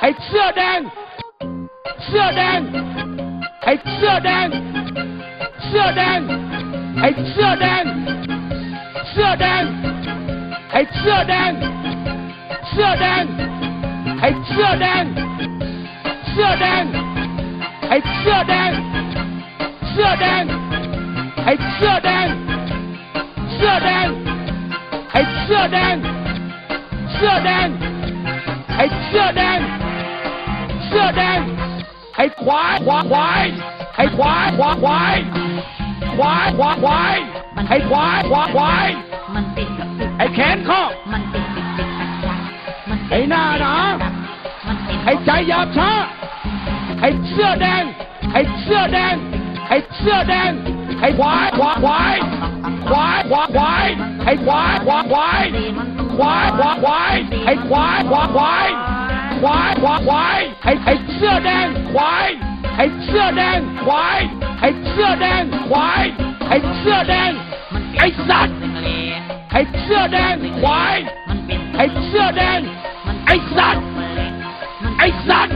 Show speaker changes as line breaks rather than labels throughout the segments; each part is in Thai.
还这单，这单，还这单，这单，还这单，这单，还这单，这单，还这单，这单，还这单，这单，还这单，这单，还这单，这单，还这单。 เสื้อแดง เสื้อแดง ไอ้เสื้อแดง เสื้อแดง ไอ้เสื้อแดง เสื้อแดง ไอ้เสื้อแดง เสื้อแดง ไอ้เสื้อแดง เสื้อแดง ไอ้เสื้อแดง เสื้อแดง ไอ้ควายควายควายไอ้ควายควายควายควายควายควายไอ้ควายควายควาย
มันเป็นกับติด
ไอ้แขนข้อ
มันเป็นติดติดขัดขัดมัน
ไอ้หน้าหนา
มันเป็น
ไอ้ใจหยาบช้า ไอ้เสื้อแดง ไอ้เสื้อแดง ไอ้เสื้อแดง ไอ้ควายควายควายควายควายควายไอ้ควายควายควายควายควายควายไอ้ควายควายควาย ควายควายควายไอ้ไอ้เสื้อแดงควายไอ้เสื้อแดงควายไอ้เสื้อแดงควายไอ้เสื้อแดง ไอ้สัตว์ ไอ้เสื้อแดงควาย
มันเป็น
ไอ้เสื้อแดง ไอ้สัตว์ ไอ้สัตว์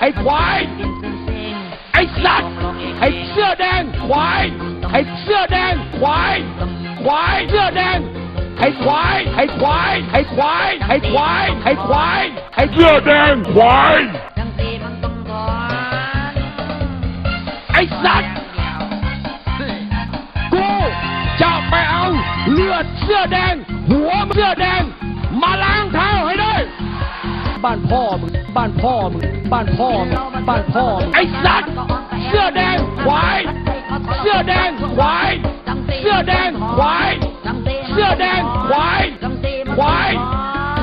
ไอ้ควาย ไอ้สัตว์ ไอ้เสื้อแดงควาย ไอ้เสื้อแดงควาย ควายเสื้อแดง ไอ้ควาย ไอ้ควาย ไอ้ควาย ไอ้ควาย ไอ้ควาย ไอ้เสื้อแดงควาย
จังสีมันต้องก่อน
ไอ้สัตว์ กูจะไปเอาเลือดเสื้อแดง หัวเสื้อแดง มาล้างเท้าให้ได้ บ้านพ่อมึง บ้านพ่อมึง บ้านพ่อมึง บ้านพ่อมึง ไอ้สัตว์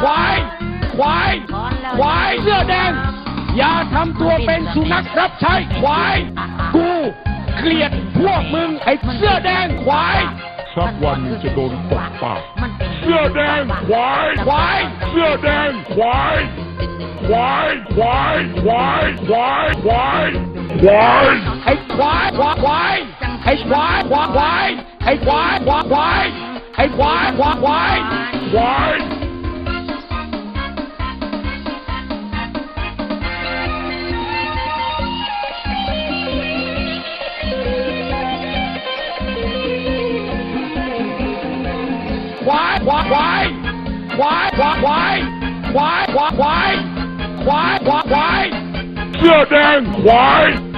ควาย ควาย ควายเสื้อแดง อย่าทำตัวเป็นสุนัขรับใช้ควาย กู เกลียดพวกมึงไอ้เสื้อแดงควาย
สักวันหนึ่งจะโดนตบปาก
มันเป็น
เสื้อแดงควาย
ควาย
เสื้อแดงควายควายควายควายควายควายควาย
ไอ้ควายควายควายไอ้ควายควายควายไอ้ควายควายควายไอ้ควายควายควาย
ควาย
ควายควาย ควายควายควายควายควายควายควายควายควายควาย
เสื้อแดงควาย